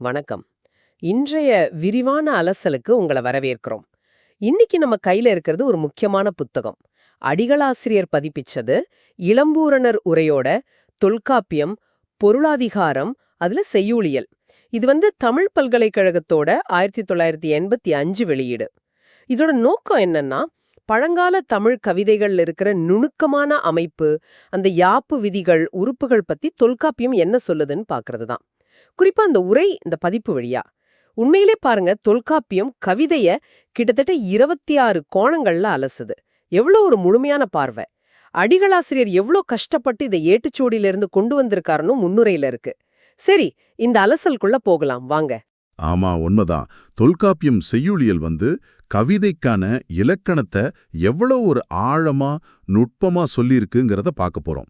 வணக்கம். இன்றைய விரிவான அலசலுக்கு உங்களை வரவேற்கிறோம். இன்னைக்கு நம்ம கையில இருக்கிறது ஒரு முக்கியமான புத்தகம். அடிகளாசிரியர் பதிப்பிச்சது இளம்பூரணர் உரையோட தொல்காப்பியம் பொருளாதிகாரம் அதுல செய்யுளியல். இது வந்து தமிழ் பல்கலைக்கழகத்தோட ஆயிரத்தி தொள்ளாயிரத்தி எண்பத்தி அஞ்சு வெளியீடு. இதோட நோக்கம் என்னன்னா பழங்கால தமிழ் கவிதைகள்ல இருக்கிற நுணுக்கமான அமைப்பு அந்த யாப்பு விதிகள் உறுப்புகள் பத்தி தொல்காப்பியம் என்ன சொல்லுதுன்னு பாக்குறது தான் குறிப்பா அந்த உரை இந்த பதிப்பு வழியா. உண்மையிலே பாருங்க தொல்காப்பியம் கவிதைய கிட்டத்தட்ட இருபத்தி ஆறு கோணங்கள்ல அலசுது. எவ்வளோ ஒரு முழுமையான பார்வை. அடிகளாசிரியர் எவ்வளோ கஷ்டப்பட்டு இதை ஏட்டுச்சோடியிலிருந்து கொண்டு வந்திருக்காருன்னு முன்னுரையில இருக்கு. சரி இந்த அலசலுக்குள்ள போகலாம். வாங்க. ஆமா உண்மைதான். தொல்காப்பியம் செய்யுளியல் வந்து கவிதைக்கான இலக்கணத்தை எவ்வளோ ஒரு ஆழமா நுட்பமா சொல்லியிருக்குங்கிறத பார்க்க போறோம்.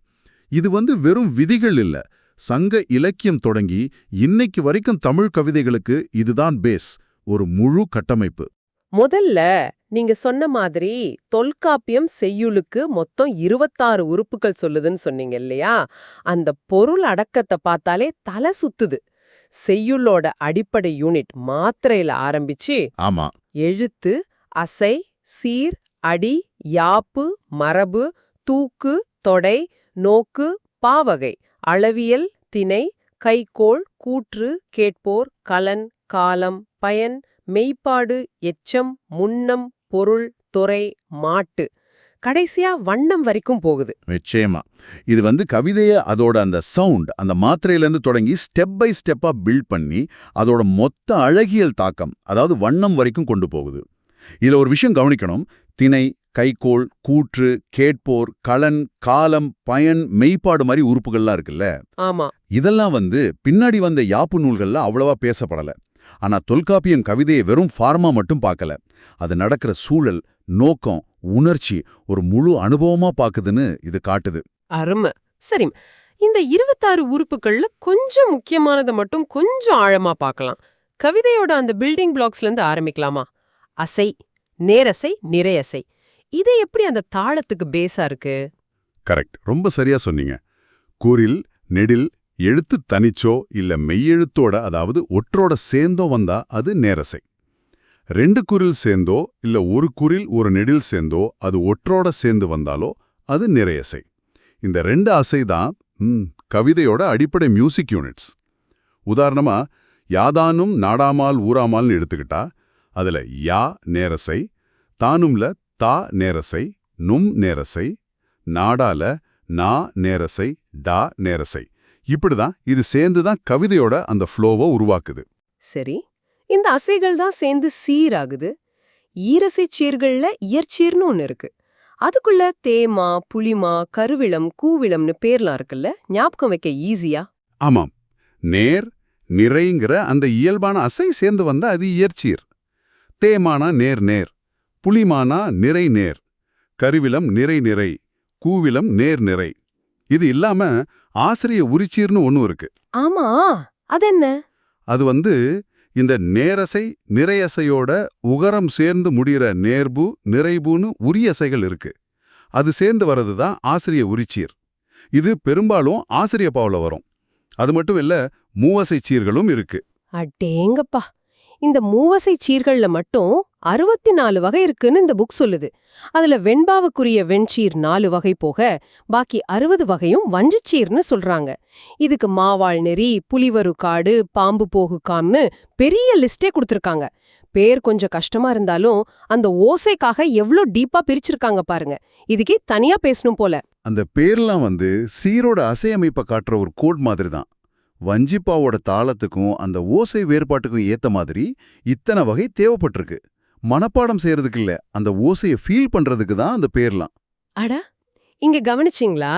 இது வந்து வெறும் விதிகள் இல்ல. சங்க இலக்கியம் தொடங்கி இன்னைக்கு வரைக்கும் தமிழ் கவிதைகளுக்கு இதுதான் பேஸ் ஒரு முழு கட்டமைப்பு. முதல்ல நீங்க சொன்ன மாதிரி தொல்காப்பியம் செய்யுளுக்கு மொத்தம் இருபத்தாறு உறுப்புகள் சொல்லுதுன்னு சொன்னீங்க இல்லையா? அந்த பொருள் அடக்கத்தை பார்த்தாலே தலை சுத்துது. செய்யுளோட அடிப்படை யூனிட் மாத்திரையில ஆரம்பிச்சு ஆமா. எழுத்து அசை சீர் அடி யாப்பு மரபு தூக்கு தொடை நோக்கு பாவகை அளவியல் திணை கைக்கோள் கூற்று கேட்போர் கலன் காலம் பயன் மெய்ப்பாடு எச்சம் முன்னம் பொருள் துறை மாட்டு. கடைசியா வண்ணம் வரைக்கும் போகுது. நிச்சயமா. இது வந்து கவிதைய அதோட அந்த சவுண்ட் அந்த மாத்திரையிலேருந்து தொடங்கி ஸ்டெப் பை ஸ்டெப்பா பில்ட் பண்ணி அதோட மொத்த அழகியல் தாக்கம் அதாவது வண்ணம் வரைக்கும் கொண்டு போகுது. இதுல ஒரு விஷயம் கவனிக்கணும். திணை கைக்கோள் கூற்று கேட்போர் கலன் காலம் பயன் மெய்ப்பாடு மாதிரி உறுப்புகள்லாம் இருக்குல்ல. ஆமா. இதெல்லாம் வந்து பின்னாடி வந்த யாப்பு நூல்கள்ல அவ்வளவா பேசப்படல. ஆனா தொல்காப்பியம் கவிதையை வெறும் ஃபார்மா மட்டும் பார்க்கல. அது நடக்கிற சூழல் நோக்கம் உணர்ச்சி ஒரு முழு அனுபவமா பாக்குதுன்னு இது காட்டுது. அருமை. சரி இந்த இருபத்தாறு உறுப்புகள்ல கொஞ்சம் முக்கியமானதை மட்டும் கொஞ்சம் ஆழமா பார்க்கலாம். கவிதையோட அந்த பில்டிங் பிளாக்ஸ்ல இருந்து ஆரம்பிக்கலாமா? அசை நேரசை நிறையசை. இது எப்படி அந்த தாளத்துக்கு பேஸா இருக்கு? கரெக்ட் ரொம்ப சரியா சொன்னீங்க. கூறில் நெடில் எழுத்து தனிச்சோ இல்ல மெய்யெழுத்தோட அதாவது ஒற்றோட சேர்ந்தோ வந்தா அது நேரசை. ரெண்டு குரில் சேர்ந்தோ இல்ல ஒரு குரில் ஒரு நெடில் சேர்ந்தோ அது ஒற்றோட சேர்ந்து வந்தாலோ அது நிறையசை. இந்த ரெண்டு அசை தான் கவிதையோட அடிப்படை மியூசிக் யூனிட்ஸ் உதாரணமா யாதானும் நாடாமால் ஊராமால்னு எடுத்துக்கிட்டா அதுல யா நேரசை தானும்ல தா நேரசை நும் நேரசை நாடால நா நேரசை டா நேரசை. இப்படிதான் இது சேர்ந்து தான் கவிதையோட அந்த ஃப்ளோவை உருவாக்குது. சரி இந்த அசைகள் தான் சேர்ந்து சீராகுது. ஈரசை சீர்கள்ல இயற்சீர்னு ஒன்னு இருக்கு. அதுக்குள்ள தேமா புளிமா கருவிளம் கூவிளம்னு பேர்லாம் இருக்குல்ல ஞாபகம் வைக்க ஈஸியா? ஆமாம். நேர் நிறைங்கிற அந்த இயல்பான அசை சேர்ந்து வந்தா அது இயற்சீர். தேமானா நேர் நேர் புலிமானா நிறை நேர் கருவிலம் நிறை நிறை கூவிலம் நேர் நிறை. இது இல்லாம ஆசிரிய உரிச்சீர்னு ஒன்னு இருக்கு. ஆமா அதென்ன? அது வந்து இந்த நேரசை நிறையசையோட உகரம் சேர்ந்து முடிகிற நேர்பு நிறைபுன்னு உரியசைகள் இருக்கு. அது சேர்ந்து வர்றது தான் ஆசிரிய உரிச்சீர். இது பெரும்பாலும் ஆசிரிய பாவுல வரும். அது மட்டும் இல்ல மூவசை சீர்களும் இருக்கு. அடேங்கப்பா! இந்த மூவசை சீர்கள்ல மட்டும் அறுபத்தி நாலு வகை இருக்குன்னு இந்த புக் சொல்லுது. அதுல வெண்பாவுக்குரிய வெண்சீர் நாலு வகை போக பாக்கி அறுபது வகையும் வஞ்சிச்சீர்னு சொல்றாங்க. இதுக்கு மாவாள் நெறி புலிவரு காடு பாம்பு போகு காம்னு பெரிய லிஸ்டே கொடுத்துருக்காங்க. பேர் கொஞ்சம் கஷ்டமா இருந்தாலும் அந்த ஓசைக்காக எவ்ளோ டீப்பா பிரிச்சிருக்காங்க பாருங்க. இதுக்கே தனியா பேசணும் போல. அந்த பேர்லாம் வந்து சீரோட அசையமைப்பை காட்டுற ஒரு கோட் மாதிரி தான் வஞ்சிப்பாவோட தாளத்துக்கும் அந்த ஓசை வேறுபாட்டுக்கும் ஏத்த மாதிரி இத்தனை வகை தேவைப்பட்டிருக்கு. மனப்பாடம் செய்யறதுக்கு இல்ல அந்த ஓசையை ஃபீல் பண்றதுக்கு தான் அந்த பேர்லாம். அட இங்க கவனிச்சிங்களா?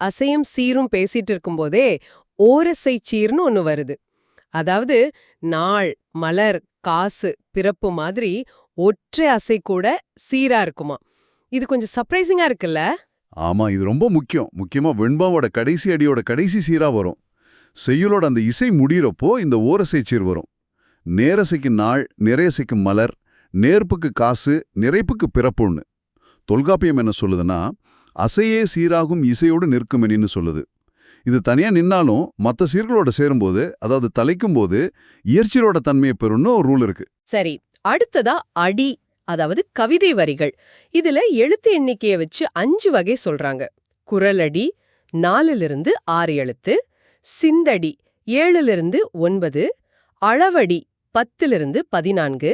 அசையும் சீரும் பேசிட்டு இருக்கும்போதே ஓரசை சீர்னு ஒன்னு வருது. அதாவது நாள் மலர் காசு பிறப்பு மாதிரி ஒற்றை அசை கூட சீரா இருக்குமா? இது கொஞ்சம் சர்ப்ரைசிங்கா இருக்குல்ல? ஆமா இது ரொம்ப முக்கியம். முக்கியமா வெண்பாவோட கடைசி அடியோட கடைசி சீரா வரும். செய்யுளோட அந்த இசை முடிகிறப்போ இந்த ஓரசை சீர் வரும். நேரசைக்கு நாள் நிறையசைக்கு மலர் நேர்ப்புக்கு காசு நிறைப்புக்கு பிறப்புன்னு. தொல்காப்பியம் என்ன சொல்லுதுன்னா அசையே சீராகும் இசையோடு நிற்குமெனின்னு சொல்லுது. இது தனியா நின்னாலும் மத்த சீர்களோட சேரும்போது அதாவது தலைக்கும் போது இயற்சியரோட தன்மையை பெறும்னு ஒரு ரூல் இருக்கு. சரி அடுத்ததா அடி அதாவது கவிதை வரிகள். இதுல எழுத்து எண்ணிக்கைய வச்சு அஞ்சு வகை சொல்றாங்க. குரலடி நாலுலிருந்து ஆறு எழுத்து சிந்தடி ஏழுலிருந்து ஒன்பது அளவடி பத்திலிருந்து பதினான்கு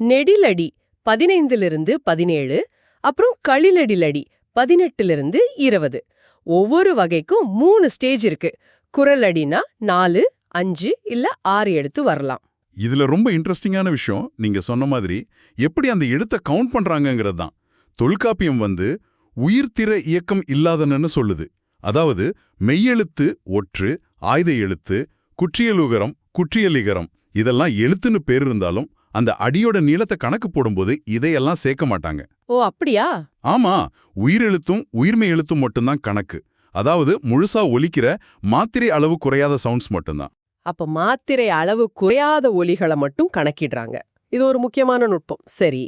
நெடிலடி பதினைந்திலிருந்து பதினேழு அப்புறம் களிலடிலடி பதினெட்டிலிருந்து இருபது. ஒவ்வொரு வகைக்கும் மூணு ஸ்டேஜ் இருக்கு. குரலடினா நாலு அஞ்சு இல்ல ஆறு எடுத்து வரலாம். இதுல ரொம்ப இன்ட்ரெஸ்டிங்கான விஷயம் நீங்க சொன்ன மாதிரி எப்படி அந்த எழுத்தை கவுண்ட் பண்றாங்கிறது தான். தொல்காப்பியம் வந்து உயிர்த்திர இயக்கம் இல்லாதனன்னு சொல்லுது. அதாவது மெய்யெழுத்து ஒற்று ஆயுத எழுத்து குற்றியலுகரம் குற்றியலிகரம். இதெல்லாம் எழுத்துன்னு பேர் இருந்தாலும் அந்த அடியோட நீளத்தை கணக்கு போடும்போது இதையெல்லாம் சேர்க்க மாட்டாங்க. ஓ அப்படியா? ஆமா உயிரெழுத்தும் உயிர்மெய் எழுத்தும் மட்டும்தான் கணக்கு. அதாவது முழுசா ஒலிக்கிற மாத்திரை அளவு குறையாத சவுண்ட்ஸ் மட்டும்தான். அப்ப மாத்திரை அளவு குறையாத ஒலிகளை மட்டும் கணக்கிடுறாங்க. இது ஒரு முக்கியமான நுட்பம். சரி.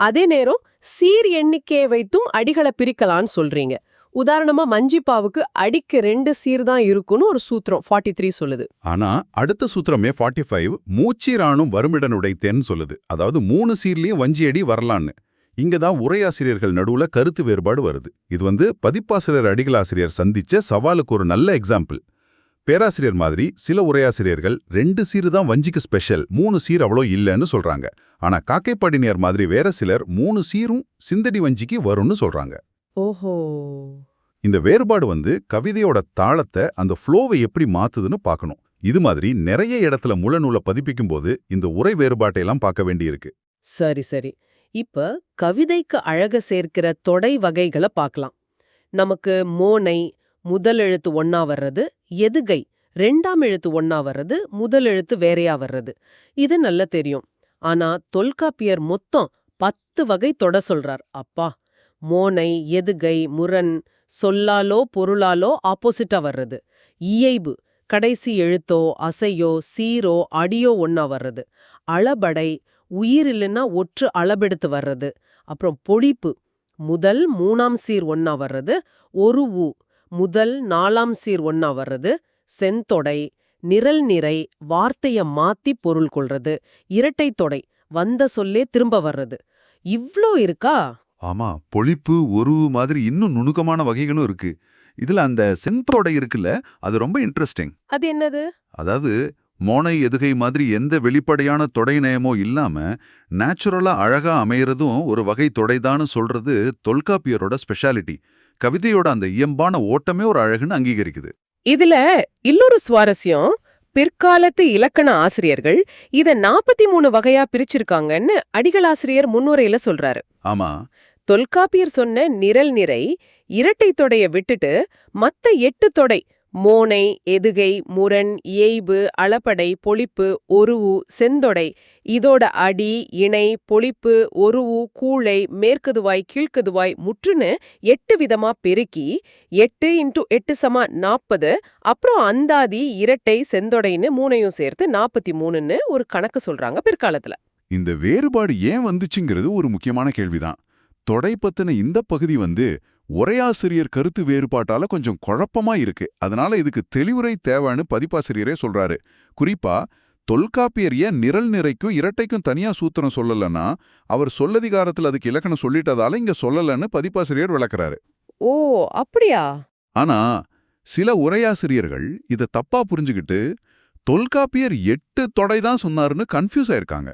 அதே நேரம் சீர் எண்ணிக்கையை வைத்தும் அடிகளை பிரிக்கலாம்னு சொல்றீங்க. உதாரணமா மஞ்சிப்பாவுக்கு அடிக்கு ரெண்டு சீர் தான் இருக்குன்னு ஒரு சூத்திரம் 43 த்ரீ சொல்லுது. ஆனா அடுத்த சூத்திரமே 45 ஃபைவ் மூச்சீரானும் வருமிடனுடைத்தேன்னு சொல்லுது. அதாவது மூணு சீர்லயும் வஞ்சி அடி வரலான்னு. இங்க தான் உரையாசிரியர்கள் நடுவுல கருத்து வேறுபாடு வருது. இது வந்து பதிப்பாசிரியர் அடிகளாசிரியர் சந்திச்ச சவாலுக்கு ஒரு நல்ல எக்ஸாம்பிள் பேராசிரியர் மாதிரி சில உரையாசிரியர்கள் ரெண்டு சீர் தான் வஞ்சிக்கு ஸ்பெஷல் மூணு சீர் அவ்வளோ இல்லைன்னு சொல்றாங்க. ஆனா காக்கைப்பாடினியர் மாதிரி வேற சிலர் மூணு சீரும் சிந்தடி வஞ்சிக்கு வரும்னு சொல்றாங்க. ஓஹோ. இந்த வேறுபாடு வந்து கவிதையோட தாளத்தை அந்த ஃப்ளோவை எப்படி மாத்துதுன்னு பார்க்கணும். இது மாதிரி நிறைய இடத்துல முழநூலை பதிப்பிக்கும் போது இந்த உரை வேறுபாட்டையெல்லாம் பார்க்க வேண்டியிருக்கு. சரி சரி. இப்ப கவிதைக்கு அழக சேர்க்கிற தொடை வகைகளை பார்க்கலாம். நமக்கு மோனை முதல் எழுத்து ஒண்ணா வர்றது எதுகை ரெண்டாம் எழுத்து ஒண்ணா வர்றது முதல் எழுத்து வேறையா வர்றது. இது நல்லா தெரியும். ஆனா தொல்காப்பியர் மொத்தம் பத்து வகை தொட சொல்றார். அப்பா மோனை எதுகை முரண் சொல்லாலோ பொருளாலோ ஆப்போசிட்டா வர்றது. இயைபு கடைசி எழுத்தோ அசையோ சீரோ அடியோ ஒன்னா வர்றது. அளபடை உயிர் இல்லைன்னா ஒற்று அளபெடுத்து வர்றது. அப்புறம் பொழிப்பு முதல் மூணாம் சீர் ஒன்னா வர்றது. ஒரு ஊ முதல் நாலாம் சீர் ஒன்னா வர்றது. செந்தொடை நிரல் நிறை வார்த்தைய மாத்தி பொருள் கொள்றது. இரட்டை தொடை வந்த சொல்லே திரும்ப வர்றது. இவ்ளோ இருக்கா? ஆமா பொழிப்பு ஒருவு மாதிரி இன்னும் நுணுக்கமான வகைகளும் இருக்கு. இதுல அந்த சென்போட இருக்குல்ல அது ரொம்ப இன்ட்ரெஸ்டிங் அது என்னது? அதாவது மோனை எதுகை மாதிரி எந்த வெளிப்படையான தொடை நயமோ இல்லாம நேச்சுரலா அழகா அமையறதும் ஒரு வகை தொடைதான்னு சொல்றது தொல்காப்பியரோட ஸ்பெஷாலிட்டி கவிதையோட அந்த இயல்பான ஓட்டமே ஒரு அழகுன்னு அங்கீகரிக்குது. இதுல இன்னொரு சுவாரஸ்யம் பிற்காலத்து இலக்கண ஆசிரியர்கள் இத நாற்பத்தி மூணு வகையா பிரிச்சிருக்காங்கன்னு அடிகளாசிரியர் முன்னுரையில சொல்றாரு. ஆமா. தொல்காப்பியர் சொன்ன நிரல் நிறை இரட்டை தொடைய விட்டுட்டு மத்த எட்டு தொடை மோனை எதுகை முரண் இயைபு அளபடை பொழிப்பு ஒருவு செந்தொடை இதோட அடி இணை பொழிப்பு ஒருவு கூளை மேற்கதுவாய் கீழ்க்கதுவாய் முற்றுன்னு எட்டு விதமா பெருக்கி எட்டு இன்ட்டு எட்டு சமா நாற்பது அப்புறம் அந்தாதி இரட்டை செந்தொடைன்னு மூணையும் சேர்த்து நாற்பத்தி மூணுன்னு ஒரு கணக்கு சொல்றாங்க பிற்காலத்துல. இந்த வேறுபாடு ஏன் வந்துச்சுங்கிறது ஒரு முக்கியமான கேள்விதான். தொடை பத்தின இந்த பகுதி வந்து உரையாசிரியர் கருத்து வேறுபாட்டால கொஞ்சம் குழப்பமா இருக்கு. அதனால இதுக்கு தெளிவுரை தேவைன்னு பதிப்பாசிரியரே சொல்றாரு. குறிப்பா தொல்காப்பியர் ஏன் நிரல் நிறைக்கும் இரட்டைக்கும் தனியா சூத்திரம் சொல்லலன்னா அவர் சொல்லதிகாரத்தில் அதுக்கு இலக்கணம் சொல்லிட்டதால இங்க சொல்லலன்னு பதிப்பாசிரியர் விளக்குறாரு. ஓ அப்படியா? ஆனா சில உரையாசிரியர்கள் இதை தப்பா புரிஞ்சுக்கிட்டு தொல்காப்பியர் எட்டு தொடை தான் சொன்னாருன்னு கன்ஃபியூஸ் ஆயிருக்காங்க.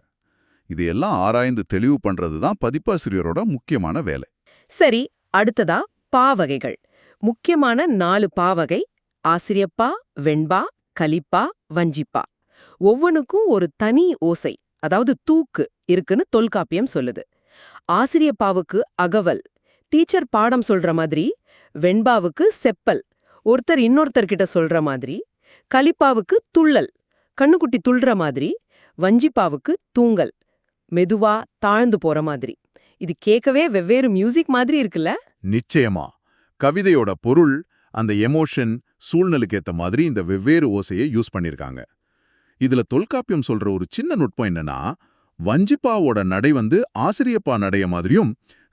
இதையெல்லாம் ஆராய்ந்து தெளிவு பண்றது தான் பதிப்பாசிரியரோட முக்கியமான வேலை. சரி அடுத்ததா பாவகைகள். முக்கியமான நாலு பாவகை ஆசிரியப்பா வெண்பா கலிப்பா வஞ்சிப்பா. ஒவ்வொனுக்கும் ஒரு தனி ஓசை அதாவது தூக்கு இருக்குன்னு தொல்காப்பியம் சொல்லுது. ஆசிரியப்பாவுக்கு அகவல் டீச்சர் பாடம் சொல்ற மாதிரி வெண்பாவுக்கு செப்பல் ஒருத்தர் இன்னொருத்தர்கிட்ட சொல்ற மாதிரி கலிப்பாவுக்கு துள்ளல் கண்ணுக்குட்டி துள்ற மாதிரி வஞ்சிப்பாவுக்கு தூங்கல் மெதுவா தாழ்ந்து போற மாதிரி. இது கேட்கவே வெவ்வேறு மியூசிக் மாதிரி இருக்குல்ல? நிச்சயமா. கவிதையோட பொருள் அந்த எமோஷன் சூழ்நிலைக்கு ஏத்த மாதிரி இந்த வெவ்வேறு ஓசையை யூஸ் பண்ணிருக்காங்க. இதுல தொல்காப்பியம் சொல்ற ஒரு சின்ன நுட்பம் என்னன்னா வஞ்சிப்பாவோட நடை வந்து ஆசிரியப்பா நடைய மாதிரியும்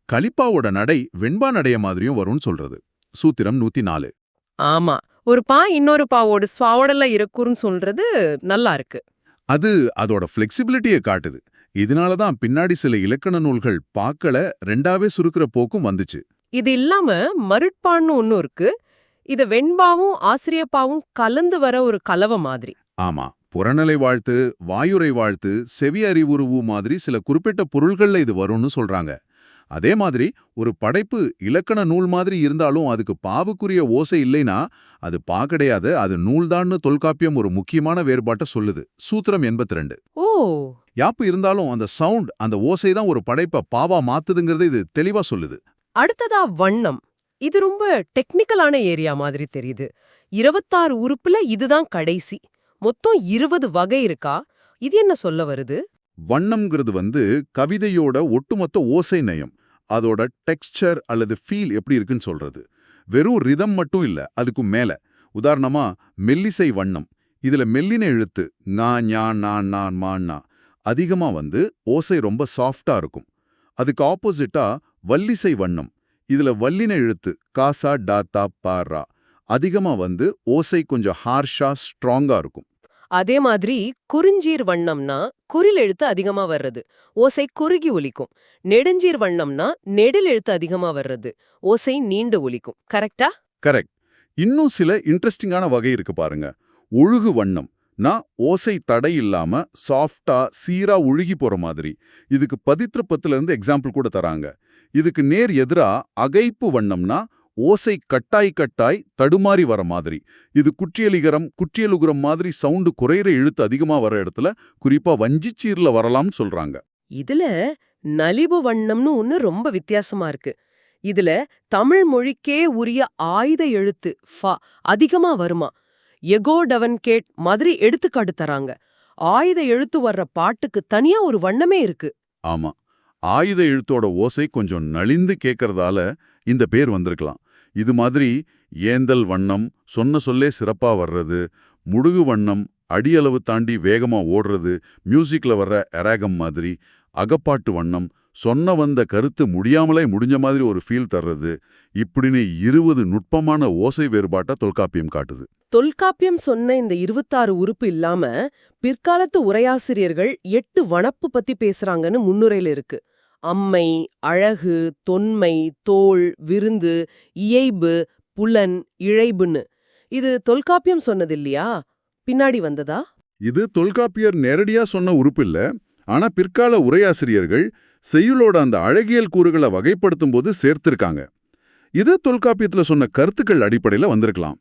கலிப்பாவோட நடை வெண்பா நடைய மாதிரியும் வரும்னு சொல்றது. சூத்திரம் நூத்தி நாலு ஆமா. ஒரு பா இன்னொரு பாவோட ஸ்வாவோடல இருக்குன்னு சொல்றது நல்லா இருக்கு. அது அதோட ஃப்ளெக்சிபிலிட்டியை காட்டுது. இதனால தான் பின்னாடி சில இலக்கண நூல்கள் பாக்களை ரெண்டாவே சுருக்கிற போக்கும் வந்துச்சு. இது இல்லாம மருட்பான்னு ஒன்னு இருக்கு. இத வெண்பாவும் ஆசிரியப்பாவும் கலந்து வர ஒரு கலவை மாதிரி. ஆமா புறநிலை வாழ்த்து வாயுரை வாழ்த்து செவி அறிவுருவு மாதிரி சில குறிப்பிட்ட பொருள்கள்ல இது வரும்னு சொல்றாங்க. அதே மாதிரி ஒரு படைப்பு இலக்கண நூல் மாதிரி இருந்தாலும் அதுக்கு பாவுக்குரிய ஓசை இல்லைனா அது பா கிடையாது அது நூல்தான்னு தொல்காப்பியம் ஒரு முக்கியமான வேறுபாட்டை சொல்லுது. சூத்திரம் 82 ஓ! யாப்பு இருந்தாலும் அந்த சவுண்ட் அந்த ஓசை தான் ஒரு படைப்பை பாவா மாத்துதுங்கிறது இது தெளிவா சொல்லுது. அடுத்ததா வண்ணம். இது ரொம்ப டெக்னிக்கலான ஏரியா மாதிரி தெரியுது. இருபத்தாறு உறுப்புல இதுதான் கடைசி. மொத்தம் இருபது வகை இருக்கா? இது என்ன சொல்ல வருது? வண்ணம்ங்கிறது வந்து கவிதையோட ஒட்டுமொத்த ஓசை நயம். அதோட டெக்ஸ்சர் அல்லது ஃபீல் எப்படி இருக்குன்னு சொல்றது. வெறும் ரிதம் மட்டும் இல்ல அதுக்கும் மேல. உதாரணமா மெல்லிசை வண்ணம். இதுல மெல்லின எழுத்து ஞா ஞா நா நான் மான்னா அதிகமா வந்து ஓசை ரொம்ப சாஃப்டா இருக்கும். அதுக்கு ஆப்போசிட்டா வல்லிசை வண்ணம். இதுல வல்லின எழுத்து காசா டாத்தா பாரா அதிகமா வந்து ஓசை கொஞ்சம் ஹார்ஷா ஸ்ட்ராங்கா இருக்கும். அதே மாதிரி குறிஞ்சீர் வண்ணம்னா குறில் எழுத்து அதிகமா வர்றது. ஓசை குறுகி ஒலிக்கும். நெடுஞ்சீர் வண்ணம்னா நெடில் எழுத்து அதிகமா வர்றது. ஓசை நீண்டு ஒலிக்கும். கரெக்டா? கரெக்ட் இன்னும் சில இன்ட்ரெஸ்டிங்கான வகை இருக்கு பாருங்க. ஒழுகு வண்ணம். நான் ஓசை தடை இல்லாம சாஃப்டா சீரா ஒழுகி போற மாதிரி. இதுக்கு பதித்திருப்பத்துல இருந்து எக்ஸாம்பிள் கூட தராங்க. இதுக்கு நேர் எதிரா அகைப்பு வண்ணம்னா ஓசை கட்டாய் கட்டாய் தடுமாறி வர மாதிரி. இது குற்றியலிகரம் குற்றியலுகரம் மாதிரி சவுண்டு குறையிற எழுத்து அதிகமா வர இடத்துல குறிப்பா வஞ்சிச்சீர்ல வரலாம்னு சொல்றாங்க. இதுல நலிபு வண்ணம்னு ஒன்று ரொம்ப வித்தியாசமா இருக்கு. இதுல தமிழ் மொழிக்கே உரிய ஆயுத எழுத்து ஃப அதிகமா வருமா. எகோ டவன் கேட் மாதிரி எடுத்துக்காட்டு தராங்க. ஆயுத எழுத்து வர்ற பாட்டுக்கு தனியா ஒரு வண்ணமே இருக்கு. ஆமா. ஆயுத எழுத்தோட ஓசை கொஞ்சம் நலிந்து கேட்கறதால இந்த பேர் வந்திருக்கலாம். இது மாதிரி ஏந்தல் வண்ணம் சொன்ன சொல்லே சிறப்பா வர்றது முடுகு வண்ணம் அடியளவு தாண்டி வேகமா ஓடுறது மியூசிக்ல வர்ற எராகம் மாதிரி அகப்பாட்டு வண்ணம் சொன்ன வந்த கருத்து முடியாமலே முடிஞ்ச மாதிரி ஒரு ஃபீல் தர்றது இப்படின்னு இருபது நுட்பமான ஓசை வேறுபாட்டை தொல்காப்பியம் காட்டுது. தொல்காப்பியம் சொன்ன இந்த இருபத்தாறு உறுப்பு இல்லாம பிற்காலத்து உரையாசிரியர்கள் எட்டு வனப்பு பத்தி பேசுறாங்கன்னு முன்னுரையில இருக்கு. அம்மை அழகு தொன்மை தோள் விருந்து இயைபு புலன் இழைபுன்னு. இது தொல்காப்பியம் சொன்னது இல்லையா? பின்னாடி வந்ததா? இது தொல்காப்பியர் நேரடியா சொன்ன உறுப்பு இல்ல ஆனா பிற்கால உரையாசிரியர்கள் செய்யுளோட அந்த அழகியல் கூறுகளை வகைப்படுத்தும் போது சேர்த்திருக்காங்க. இது தொல்காப்பியத்துல சொன்ன கருத்துக்கள் அடிப்படையில வந்திருக்கலாம்.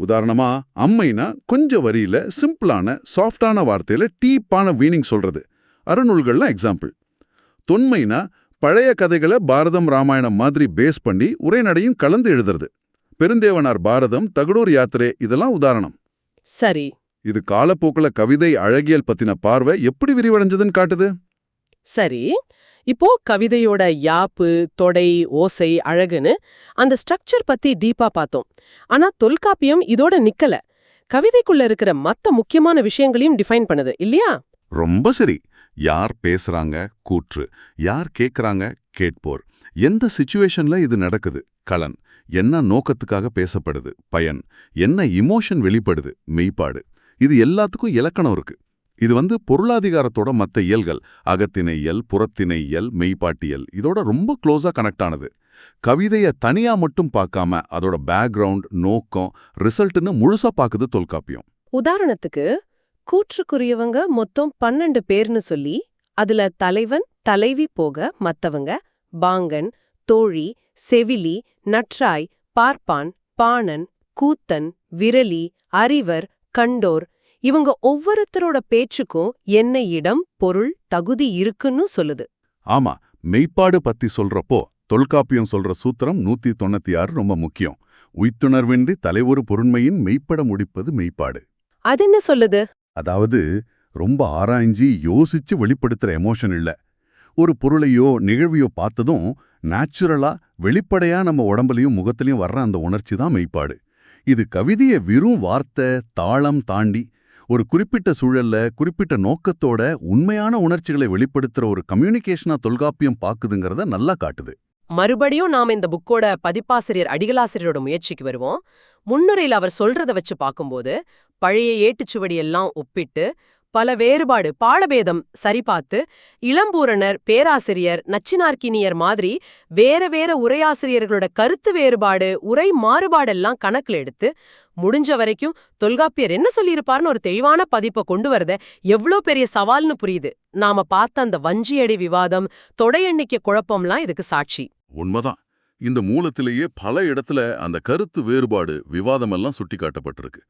உதாரணமா அம்மைனா கொஞ்ச வரியில சிம்பிளான சாஃப்டான வார்த்தையில டீப்பான மீனிங் சொல்றது. அறநூல்கள்லாம் எக்ஸாம்பிள். தொன்மைனா பழைய கதைகளை பாரதம் ராமாயணம் மாதிரி பேஸ் பண்ணி உரைநடையும் கலந்து எழுதுறது. பெருந்தேவனார் பாரதம் தகடூர் யாத்திரை இதெல்லாம் உதாரணம். சரி. இது காலப்போக்குல கவிதை அழகியல் பத்தின பார்வை எப்படி விரிவடைஞ்சதுன்னு காட்டுது? சரி. இப்போ கவிதையோட யாப்பு தொடை ஓசை அழகுன்னு அந்த ஸ்ட்ரக்சர் பத்தி டீப்பா பார்த்தோம். ஆனா தொல்காப்பியம் இதோட நிக்கல. கவிதைக்குள்ள இருக்கிற மத்த முக்கியமான விஷயங்களையும் டிஃபைன் பண்ணுது இல்லையா? ரொம்ப சரி. யார் பேசுறாங்க கூற்று. யார் கேக்குறாங்க கேட்போர். எந்த சிச்சுவேஷன்ல இது நடக்குது? கலன். என்ன நோக்கத்துக்காக பேசப்படுது? பயன். என்ன இமோஷன் வெளிப்படுது? மெய்ப்பாடு. இது எல்லாத்துக்கும் இலக்கணம் இருக்கு. இது வந்து பொருளாதிகாரத்தோட மத்த இயல்கள் அகத்திணை இயல் புறத்திணை இயல் மெய்ப்பாட்டியல் இதோட ரொம்ப க்ளோஸா கனெக்ட் ஆனது. கவிதைய தனியா மட்டும் பார்க்காம அதோட பேக்ரவுண்ட் நோக்கம் ரிசல்ட்னு முழுசா பாக்குது தொல்காப்பியம். உதாரணத்துக்கு கூற்றுக்குரியவங்க மொத்தம் பன்னெண்டு பேர்னு சொல்லி அதுல தலைவன் தலைவி போக மத்தவங்க பாங்கன் தோழி செவிலி நற்றாய் பார்ப்பான் பாணன் கூத்தன் விரலி அறிவர் கண்டோர் இவங்க ஒவ்வொருத்தரோட பேச்சுக்கும் என்ன இடம் பொருள் தகுதி இருக்குன்னு சொல்லுது. ஆமா மெய்ப்பாடு பத்தி சொல்றப்போ தொல்காப்பியம் சொல்ற சூத்திரம் நூத்தி தொண்ணூத்தி ஆறு ரொம்ப முக்கியம். உய்த்துணர்வின்றி தலைவொரு பொருண்மையின் மெய்ப்பட முடிப்பது மெய்ப்பாடு. அது என்ன சொல்லுது? அதாவது ரொம்ப ஆராய்ஞ்சி யோசிச்சு வெளிப்படுத்துற எமோஷன் இல்ல. ஒரு பொருளையோ நிகழ்வையோ பார்த்ததும் நேச்சுரலா வெளிப்படையா நம்ம உடம்புலயும் முகத்திலையும் வர்ற அந்த உணர்ச்சி தான் மெய்ப்பாடு. இது கவிதையை வெறும் வார்த்தை தாளம் தாண்டி ஒரு குறிப்பிட்ட சூழல்ல குறிப்பிட்ட நோக்கத்தோட உண்மையான உணர்ச்சிகளை வெளிப்படுத்துற ஒரு கம்யூனிகேஷனா தொல்காப்பியம் பாக்குதுங்கிறத நல்லா காட்டுது. மறுபடியும் நாம இந்த புக்கோட பதிப்பாசிரியர் அடிகளாசிரியரோட முயற்சிக்கு வருவோம். முன்னுரையில் அவர் சொல்றத வச்சு பார்க்கும்போது பழைய ஏட்டுச்சுவடி எல்லாம் ஒப்பிட்டு பல வேறுபாடு பாடபேதம் சரிபார்த்து இளம்பூரணர் பேராசிரியர் நச்சினார்க்கினியர் மாதிரி வேற வேற உரையாசிரியர்களோட கருத்து வேறுபாடு உரை மாறுபாடெல்லாம் கணக்குல எடுத்து முடிஞ்ச வரைக்கும் தொல்காப்பியர் என்ன சொல்லியிருப்பார்னு ஒரு தெளிவான பதிப்பை கொண்டு வரத எவ்ளோ பெரிய சவால்னு புரியுது. நாம பார்த்த அந்த வஞ்சியடி விவாதம் தொடை எண்ணிக்கை குழப்பம்லாம் இதுக்கு சாட்சி. உண்மைதான். இந்த மூலத்திலேயே பல இடத்துல அந்த கருத்து வேறுபாடு விவாதமெல்லாம் சுட்டிக்காட்டப்பட்டிருக்கு.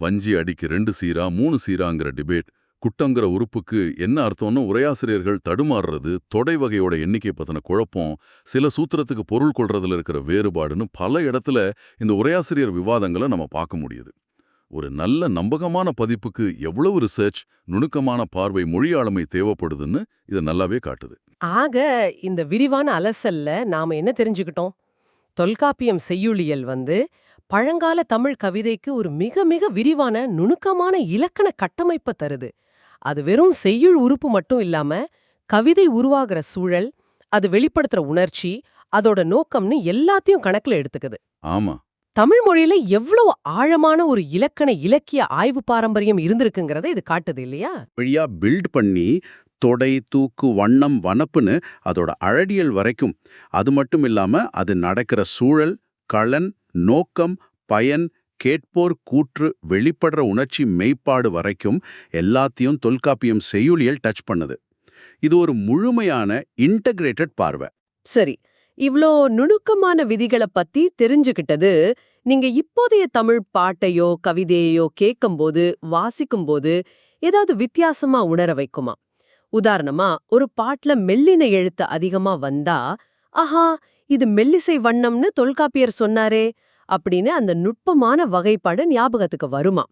வஞ்சி அடிக்கு ரெண்டு சீரா மூணு சீராங்கிற டிபேட் குட்டங்கிற உறுப்புக்கு என்ன அர்த்தம்னு உரையாசிரியர்கள் தடுமாறுறது தொடை வகையோட எண்ணிக்கை பத்தின குழப்பம் சில சூத்திரத்துக்கு பொருள் கொள்றதுல இருக்கிற வேறுபாடுன்னு பல இடத்துல இந்த உரையாசிரியர் விவாதங்களை நம்ம பார்க்க முடியுது. ஒரு நல்ல நம்பகமான பதிப்புக்கு எவ்வளவு ரிசர்ச் நுணுக்கமான பார்வை மொழி ஆளுமை தேவைப்படுதுன்னு இது நல்லாவே காட்டுது. ஆக இந்த விரிவான அலசல்ல நாம என்ன தெரிஞ்சுக்கிட்டோம்? தொல்காப்பியம் செய்யுளியல் வந்து பழங்கால தமிழ் கவிதைக்கு ஒரு மிக மிக விரிவான நுணுக்கமான இலக்கண கட்டமைப்பை தருது. அது வெறும் செய்யுள் உறுப்பு மட்டும் இல்லாம கவிதை உருவாகிற சூழல் அது வெளிப்படுத்துற உணர்ச்சி அதோட நோக்கம்னு எல்லாத்தையும் கணக்குல எடுத்துக்குது. ஆமா. தமிழ் மொழியில எவ்வளவு ஆழமான ஒரு இலக்கண இலக்கிய ஆய்வு பாரம்பரியம் இருந்திருக்குங்கிறத இது காட்டுது இல்லையா? வழியா பில்ட் பண்ணி தொடை தூக்கு வண்ணம் வனப்புன்னு அதோட அழடியல் வரைக்கும். அது மட்டும் இல்லாம அது நடக்கிற சூழல் களன் நோக்கம் பயன் கேட்போர் கூற்று வெளிப்படுற உணர்ச்சி மெய்ப்பாடு வரைக்கும் எல்லாத்தையும் தொல்காப்பியம் செய்யுளியல் டச் பண்ணுது. இது ஒரு முழுமையான இன்டகிரேட்டட் பார்வை. சரி இவ்ளோ நுணுக்கமான விதிகளை பத்தி தெரிஞ்சுக்கிட்டது நீங்க இப்போதைய தமிழ் பாட்டையோ கவிதையோ கேட்கும்போது வாசிக்கும்போது ஏதாவது வித்தியாசமா உணர வைக்குமா? உதாரணமா ஒரு பாட்டுல மெல்லின எழுத்து அதிகமா வந்தா ஆஹா இது மெல்லிசை வண்ணம்னு தொல்காப்பியர் சொன்னாரே அப்படின்னு அந்த நுட்பமான வகைப்பாடு ஞாபகத்துக்கு வருமா?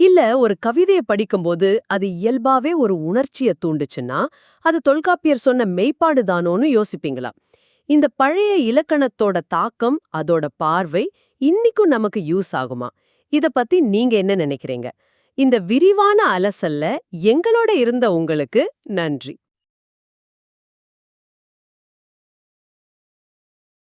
இல்ல ஒரு கவிதையை படிக்கும்போது அது இயல்பாவே ஒரு உணர்ச்சிய தூண்டுச்சுன்னா அது தொல்காப்பியர் சொன்ன மெய்ப்பாடு தானோன்னு யோசிப்பீங்களா? இந்த பழைய இலக்கணத்தோட தாக்கம் அதோட பார்வை இன்னிக்கும் நமக்கு யூஸ் ஆகுமா? இத பத்தி நீங்க என்ன நினைக்கிறீங்க? இந்த விரிவான அலசல்ல எங்களோட இருந்த உங்களுக்கு நன்றி.